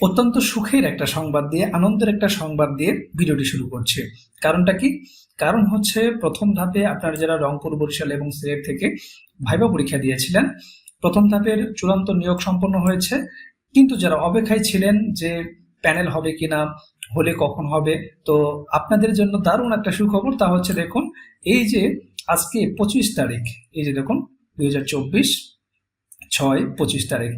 অত্যন্ত সুখের একটা সংবাদ দিয়ে, আনন্দের একটা সংবাদ দিয়ে ভিডিওটি শুরু করছে। কারণটা কি? কারণ হচ্ছে প্রথম ধাপে আপনারা যারা রংপুর, বরিশাল এবং সিলেট থেকে ভাইবা পরীক্ষা দিয়েছিলেন, প্রথম ধাপের চূড়ান্ত নিয়োগ সম্পন্ন হয়েছে। কিন্তু যারা অপেক্ষায় ছিলেন যে প্যানেল হবে কিনা, হলে কখন হবে, তো আপনাদের জন্য দারুণ একটা সুখবর তা হচ্ছে দেখুন, এই যে আজকে পঁচিশ তারিখ, এই যে দেখুন, দুই হাজার চব্বিশ, ছয়, পঁচিশ তারিখ।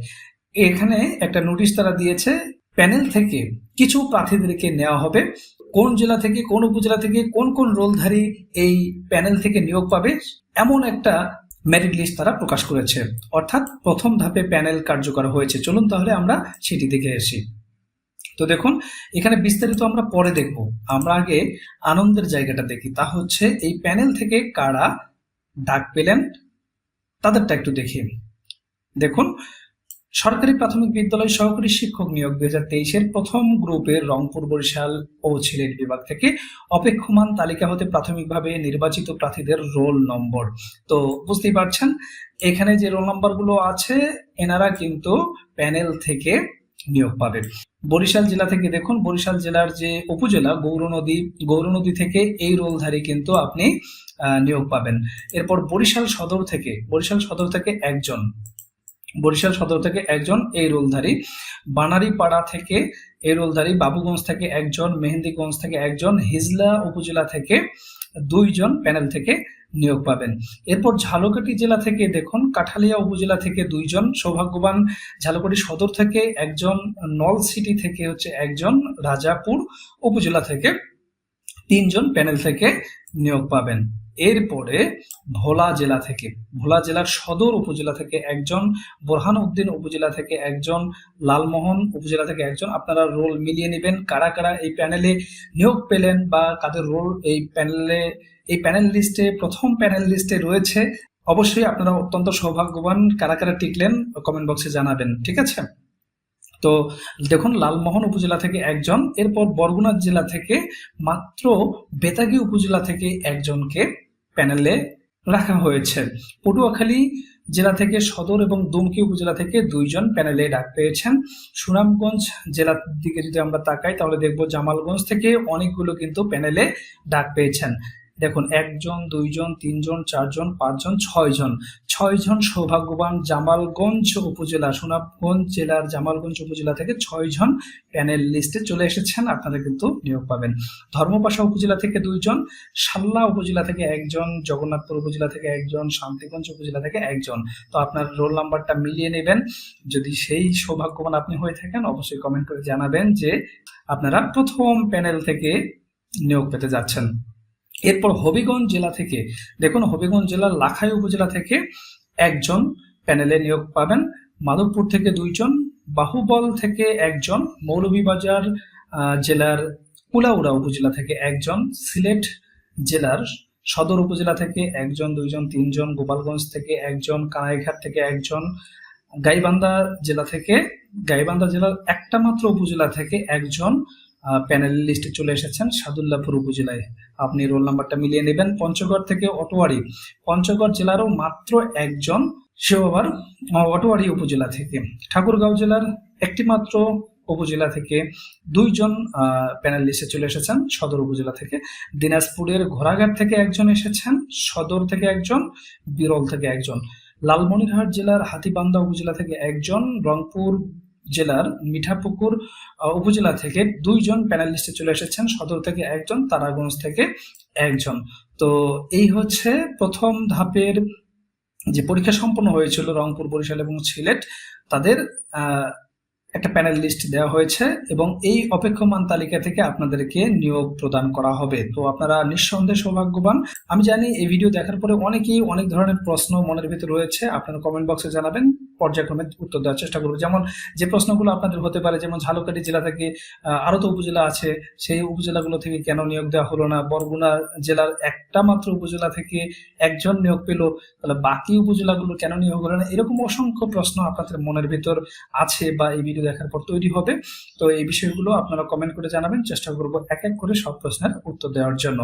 এখানে একটা নোটিশ তারা দিয়েছে প্যানেল থেকে কিছু প্রার্থীদেরকে নেওয়া হবে। কোন জেলা থেকে, কোন উপজেলা থেকে, কোন কোন রোলধারী এই প্যানেল থেকে নিয়োগ পাবে, এমন একটা মেরিট লিস্ট তারা প্রকাশ করেছে। অর্থাৎ প্রথম ধাপে প্যানেল কার্যকর হয়েছে। চলুন তাহলে আমরা সেটি দেখে আসি। তো দেখুন, এখানে বিস্তারিত আমরা পরে দেখব। আমরা আগে আনন্দের জায়গাটা দেখি। তা হচ্ছে, এই প্যানেল থেকে কারা ডাক পেলেন, তাদেরটা একটু দেখি। দেখুন সরকারি প্রাথমিক বিদ্যালয় সহকারী শিক্ষক নিয়োগ দুই হাজার তেইশের প্রথম গ্রুপের রংপুর, বরিশাল ও সিলেট বিভাগ থেকে অপেক্ষমান তালিকা হতে প্রাথমিকভাবে নির্বাচিত প্রার্থীদের রোল নম্বর। তো বুঝতেই পারছেন, এখানে যে রোল নম্বরগুলো আছে, এনারা কিন্তু প্যানেল থেকে নিয়োগ পাবে। বরিশাল জেলা থেকে দেখুন, বরিশাল জেলার যে উপজেলা গৌরনদী গৌরনদী থেকে এই রোলধারী কিন্তু আপনি নিয়োগ পাবেন। এরপর বরিশাল সদর থেকে, বরিশাল সদর থেকে একজন বরিশাল সদর থেকে একজন এই রোলধারী। বানারীপাড়া থেকে এই রোলধারী, বাবুগঞ্জ থেকে একজন, মেহেন্দিগঞ্জ থেকে একজন, হিজলা উপজেলা থেকে দুইজন প্যানেল থেকে নিয়োগ পাবেন। এরপর ঝালকাঠি জেলা থেকে দেখুন, কাঠালিয়া উপজেলা থেকে দুইজন, সৌভাগ্যবান ঝালকাঠি সদর থেকে একজন নল সিটি থেকে হচ্ছে একজন, রাজাপুর উপজেলা থেকে তিনজন প্যানেল থেকে নিয়োগ পাবেন। এরপরে ভোলা জেলা থেকে, ভোলা জেলার সদর উপজেলা থেকে একজন বোরহান উদ্দিন উপজেলা থেকে একজন, লালমোহন উপজেলা থেকে একজন, আপনারা রোল মিলিয়ে নেবেন। কারা কারা এই প্যানেলে নিয়োগ পেলেন বা কাদের রোল এই প্যানেলে এই প্যানেল লিস্টে প্রথম প্যানেল লিস্টে রয়েছে, অবশ্যই আপনারা অত্যন্ত সৌভাগ্যবান। কারা কারা টিকলেন কমেন্ট বক্সে জানাবেন। ঠিক আছে? তো দেখুন, লালমোহন উপজেলা থেকে একজন, এরপর বরগুনা জেলা থেকে মাত্র বেতাগী উপজেলা থেকে একজনকে প্যানেলে রাখা হয়েছে। পটুয়াখালী জেলা থেকে সদর এবং দুমকি উপজেলা থেকে দুইজন প্যানেলে ডাক পেয়েছেন। সুনামগঞ্জ জেলার দিকে যদি আমরা তাকাই, তাহলে দেখব জামালগঞ্জ থেকে অনেকগুলো কিন্তু প্যানেলে ডাক পেয়েছেন। দেখুন, একজন, দুইজন, তিনজন, চারজন, পাঁচজন, ছয়জন। ছয়জন সৌভাগ্যবান জামালগঞ্জ উপজেলা সুনামগঞ্জ জেলার জামালগঞ্জ উপজেলা থেকে ছয়জন প্যানেল লিস্টে চলে এসেছেন। আপনারা কিন্তু নিয়োগ পাবেন। ধর্মপাশা উপজেলা থেকে দুইজন, সাল্লা উপজেলা থেকে একজন, জগন্নাথপুর উপজেলা থেকে একজন, শান্তিগঞ্জ উপজেলা থেকে একজন। তো আপনার রোল নাম্বারটা মিলিয়ে নেবেন। যদি সেই সৌভাগ্যবান আপনি হয়ে থাকেন, অবশ্যই কমেন্ট করে জানাবেন যে আপনারা প্রথম প্যানেল থেকে নিয়োগ পেতে যাচ্ছেন। এরপর হবিগঞ্জ জেলা থেকে, দেখুন হবিগঞ্জ জেলার লাখাই উপজেলা থেকে একজন প্যানেলে নিয়োগ পাবেন। মাধবপুর থেকে দুইজন, বাহুবল থেকে একজন, মৌলভীবাজার জেলার কুলাউড়া উপজেলা থেকে একজন, সিলেট জেলার সদর উপজেলা থেকে একজন, দুইজন, তিনজন, গোপালগঞ্জ থেকে একজন, কানাইঘাট থেকে একজন, গাইবান্ধা জেলা থেকে, গাইবান্ধা জেলার একটা মাত্র উপজেলা থেকে একজন প্যানেল লিস্টে চলে এসেছেন। সাদুল্লাপুর উপজেলায় আপনি রোল নাম্বারটা মিলিয়ে নেবেন। পঞ্চগড় থেকে অটোয়ারি। পঞ্চগড় জেলারও মাত্র একজন সেও আবার অটোয়ারি উপজেলা থেকে। ঠাকুরগাঁও জেলার একটি মাত্র উপজেলা থেকে দুইজন প্যানেল লিস্টে চলে এসেছেন। সদর উপজেলা থেকে দিনাজপুরের ঘোড়াঘাট থেকে একজন এসেছেন। সদর থেকে একজন, বিরল থেকে একজন। লালমনিরহাট জেলার হাতিবান্ধা উপজেলা থেকে একজন। রংপুর জেলার মিঠাপুকুর উপজেলা থেকে দুইজন প্যানেলিস্টে চলে এসেছেন। সদর থেকে একজন, তারাগঞ্জ থেকে একজন। তো এই হচ্ছে প্রথম ধাপের যে পরীক্ষা সম্পন্ন হয়েছিল রংপুর, বরিশাল এবং সিলেট, তাদের একটা প্যানেল লিস্ট দেওয়া হয়েছে এবং এই অপেক্ষমান তালিকা থেকে আপনাদেরকে নিয়োগ প্রদান করা হবে। তো আপনারা নিঃসন্দেহে সৌভাগ্যবান। আমি জানি এই ভিডিও দেখার পরে অনেকেই অনেক ধরনের প্রশ্ন মনের ভিতরে রয়েছে। আপনারা কমেন্ট বক্সে জানাবেন। পর্যায়ক্রমে উত্তর দেওয়ার চেষ্টা করব। যেমন যে প্রশ্নগুলো আপনাদের হতে পারে যেমন ঝালকাঠি জেলা থেকে আহ, আরও তো উপজেলা আছে সেই উপজেলাগুলো থেকে কেন নিয়োগ দেওয়া হলো না? বরগুনা জেলার একটা মাত্র উপজেলা থেকে একজন নিয়োগ পেল তাহলে বাকি উপজেলাগুলো কেন নিয়োগ হলো না? এরকম অসংখ্য প্রশ্ন আপনাদের মনের ভিতর আছে বা এই ভিডিও দেখার পর তৈরি হবে। তো এই বিষয়গুলো আপনারা কমেন্ট করে জানাবেন চেষ্টা করব এক এক করে সব প্রশ্নের উত্তর দেওয়ার জন্য।